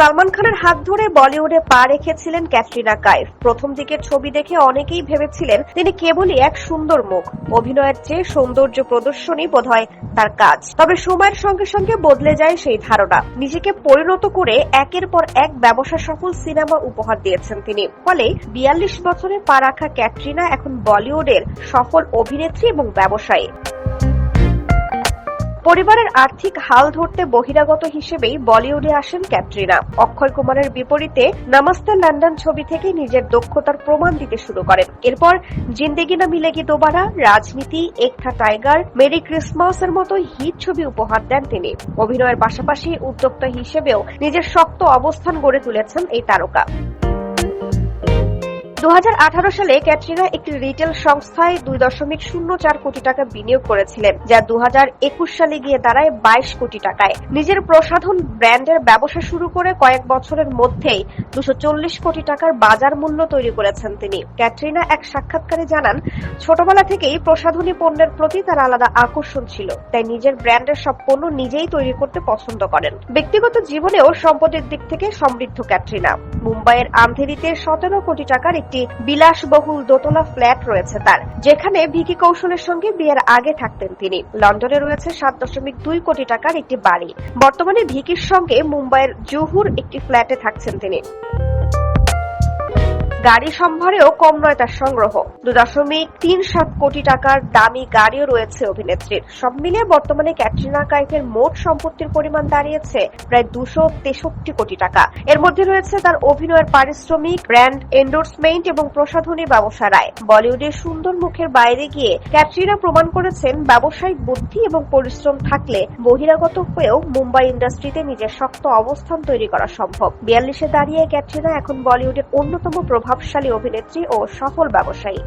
সালমান খানের হাত ধরে বলিউডে পা রেখেছিলেন ক্যাটরিনা কাইফ। প্রথম দিকের ছবি দেখে অনেকেই ভেবেছিলেন তিনি কেবলই এক সুন্দর মুখ। অভিনয়ের চেয়ে সৌন্দর্য প্রদর্শনী বোধহয় তার কাজ। তবে সময়ের সঙ্গে সঙ্গে বদলে যায় সেই ধারণা। নিজেকে পরিণত করে একের পর এক ব্যবসা সফল সিনেমা উপহার দিয়েছেন তিনি। ফলে বিয়াল্লিশ বছরে পা রাখা ক্যাটরিনা এখন বলিউডের সফল অভিনেত্রী এবং ব্যবসায়ী। পরিবারের আর্থিক হাল ধরতে বহিরাগত হিসেবেই বলিউডে আসেন ক্যাটরিনা। অক্ষয় কুমারের বিপরীতে নামাস্তে লন্ডন ছবি থেকে নিজের দক্ষতার প্রমাণ দিতে শুরু করেন। এরপর জিন্দেগি না মিলেগি দোবারা, রাজনীতি, একথা টাইগার, মেরি ক্রিসমাসের মতো হিট ছবি উপহার দেন তিনি। অভিনয়ের পাশাপাশি উদ্যোক্তা হিসেবেও নিজের শক্ত অবস্থান গড়ে তুলেছেন এই তারকা। দু হাজার আঠারো সালে ক্যাটরিনা একটি রিটেল সংস্থায় দুই দশমিক শূন্য চার কোটি টাকা বিনিয়োগ করেছিলেন, যা দু সালে গিয়ে দাঁড়ায় বাইশ কোটি টাকায়। নিজের প্রসাধন ব্র্যান্ডের ব্যবসা শুরু করে কয়েক বছরের মধ্যেই দুশো কোটি টাকার বাজার মূল্য তৈরি করেছেন তিনি। ক্যাটরিনা এক সাক্ষাৎকারে জানান, ছোটবেলা থেকেই প্রসাধনী পণ্যের প্রতি তার আলাদা আকর্ষণ ছিল, তাই নিজের ব্র্যান্ডের সব পণ্য নিজেই তৈরি করতে পছন্দ করেন। ব্যক্তিগত জীবনেও সম্পদের দিক থেকে সমৃদ্ধ ক্যাটরিনা। মুম্বাইয়ের আন্ধেরিতে সতেরো কোটি টাকার একটি বিলাসবহুল দোতলা ফ্ল্যাট রয়েছে তার, যেখানে ভিকি কৌশলের সঙ্গে বিয়ের আগে থাকতেন তিনি। লন্ডনে রয়েছে সাত দশমিক দুই কোটি টাকার একটি বাড়ি। বর্তমানে ভিকির সঙ্গে মুম্বাইয়ের জুহুর একটি ফ্ল্যাটে থাকছেন তিনি। গাড়ি সম্ভারেও কম নয় তার সংগ্রহ। দু দশমিক তিন সাত কোটি টাকার দামি গাড়িও রয়েছে অভিনেত্রীর। সব মিলিয়ে বর্তমানে ক্যাটরিনা কাইফের মোট সম্পত্তির পরিমাণ দাঁড়িয়েছে প্রায় দুশো তেষট্টি কোটি টাকা। এর মধ্যে রয়েছে তার অভিনয়ের পারিশ্রমিক, ব্র্যান্ড এন্ডোর্সমেন্ট এবং প্রসাধনী ব্যবসার আয় বলিউডের সুন্দর মুখের বাইরে গিয়ে ক্যাটরিনা প্রমাণ করেছেন ব্যবসায়িক বুদ্ধি এবং পরিশ্রম থাকলে বহিরাগত হয়েও মুম্বাই ইন্ডাস্ট্রিতে নিজের শক্ত অবস্থান তৈরি করা সম্ভব। বিয়াল্লিশে দাঁড়িয়ে ক্যাটরিনা এখন বলিউডের অন্যতম প্রভাবশালী অভিনেত্রী ও সফল ব্যবসায়ী।